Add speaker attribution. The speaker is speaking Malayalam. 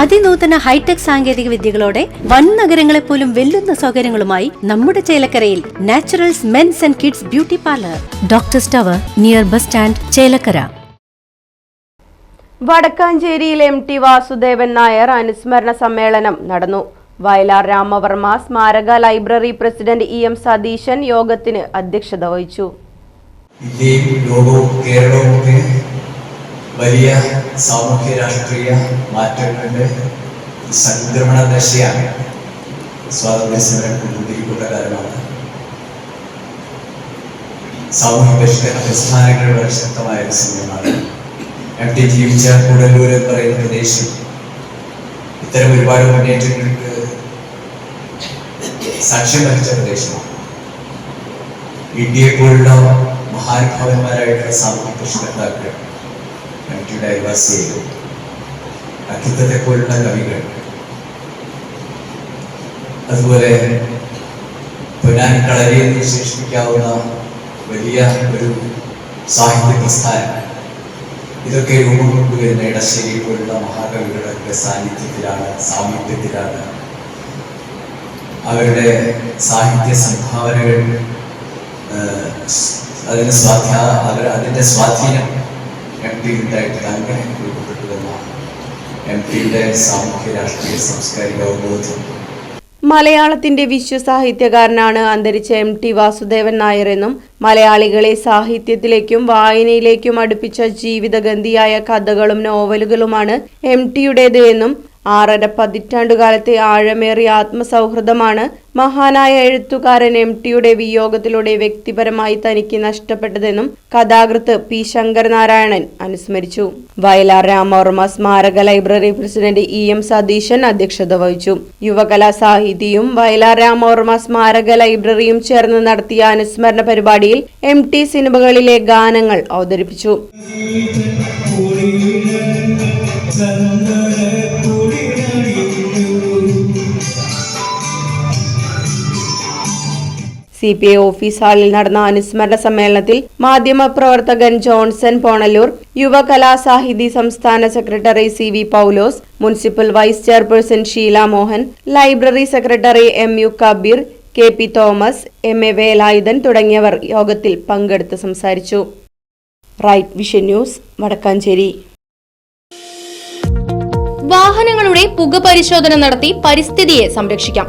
Speaker 1: അതിനൂതന ഹൈടെക് സാങ്കേതിക വിദ്യകളോടെ വൻ നഗരങ്ങളെ പോലും വെല്ലുന്ന സൗകര്യങ്ങളുമായി നമ്മുടെ ചേലക്കരയിൽ naturals mens and kids beauty parlour. Doctor സ്റ്റവർ near bus stand Chelakkara.
Speaker 2: വടക്കാഞ്ചേരിയിൽ എം ടി വാസുദേവൻ നായർ അനുസ്മരണ സമ്മേളനം നടന്നു. വയലാർ രാമവർമ്മ സ്മാരക library president E M Satheesan യോഗത്തിന് അധ്യക്ഷത വഹിച്ചു.
Speaker 3: ഇന്ത്യയും ലോകവും കേരളവും ഒക്കെ വലിയ സാമൂഹ്യ രാഷ്ട്രീയ മാറ്റങ്ങളുടെ സംക്രമണ ദശയാണ് സ്വാതന്ത്ര്യ സമരം കൊണ്ടുകൊണ്ടിരിക്കുന്ന കാലമാണ്. സാമൂഹ്യ പരിഷ്കരണ പ്രസ്ഥാനങ്ങൾ വളരെ ശക്തമായ ഒരു സമയമാണ്. എം ടി ജീവിച്ച കൂടല്ലൂർ എന്ന് പറയുന്ന പ്രദേശം ഇത്തരം ഒരുപാട് മുന്നേറ്റങ്ങൾക്ക് സാക്ഷ്യം വഹിച്ച പ്രദേശമാണ്. ഇന്ത്യയെ പോലുള്ള മഹാനുഭാവന്മാരായിട്ടുള്ള സാമൂഹ്യ പരിഷ്കർത്താക്കൾ ടിയുടെ അയൽവാസികൾ അക്കിത്തത്തെ പോലുള്ള കവികൾ. അതുപോലെ പൊന്നാൻ കളരി എന്ന് വിശേഷിപ്പിക്കാവുന്ന വലിയ ഒരു സാഹിത്യ പ്രസ്ഥാനം. ഇതൊക്കെ രൂപം കൊണ്ടുവരുന്ന ഇടശ്ശേരി പോലുള്ള മഹാകവികളുടെ സാന്നിധ്യത്തിലാണ് സാമീപ്യത്തിലാണ് അവരുടെ സാഹിത്യ സംഭാവനകൾ അതിന് സ്വാധ്യാ അവർ അതിന്റെ സ്വാധീനം എം പിയുടെ രൂപപ്പെട്ടുവെന്ന എം പിയുടെ സാമൂഹ്യ രാഷ്ട്രീയ സാംസ്കാരിക അവബോധം
Speaker 2: മലയാളത്തിന്റെ വിശ്വസാഹിത്യകാരനാണ് അന്തരിച്ച എം ടി വാസുദേവൻ നായർ എന്നും മലയാളികളെ സാഹിത്യത്തിലേക്കും വായനയിലേക്കും അടുപ്പിച്ച ജീവിതഗന്ധിയായ കഥകളും നോവലുകളുമാണ് എം ടിയുടേത് എന്നും ആറര പതിറ്റാണ്ടുകാലത്തെ ആഴമേറിയ ആത്മസൗഹൃദമാണ് മഹാനായ എഴുത്തുകാരൻ എം ടിയുടെ വിയോഗത്തിലൂടെ വ്യക്തിപരമായി തനിക്ക് നഷ്ടപ്പെട്ടതെന്നും കഥാകൃത്ത് പി ശങ്കരനാരായണൻ അനുസ്മരിച്ചു. വയലാർ രാമവർമ്മ സ്മാരക library president E M Satheesan അധ്യക്ഷത വഹിച്ചു. യുവകലാ സാഹിതിയും വയലാർ രാമവർമ്മ സ്മാരക ലൈബ്രറിയും ചേർന്ന് നടത്തിയ അനുസ്മരണ പരിപാടിയിൽ എം ടി സിനിമകളിലെ ഗാനങ്ങൾ അവതരിപ്പിച്ചു. സി പി ഐ ഓഫീസ് ഹാളിൽ നടന്ന അനുസ്മരണ സമ്മേളനത്തിൽ മാധ്യമപ്രവർത്തകൻ ജോൺസൺ പോണല്ലൂർ യുവകലാസാഹിതി സംസ്ഥാന secretary C V Paulose municipal vice chairperson Sheela Mohan library secretary M U Kabeer K P Thomas M A Velayudhan തുടങ്ങിയവർ യോഗത്തിൽ പങ്കെടുത്ത് സംസാരിച്ചു. Right vision news Vadakkanchery.
Speaker 4: വാഹനങ്ങളുടെ പുക പരിശോധന നടത്തി പരിസ്ഥിതിയെ സംരക്ഷിക്കാം.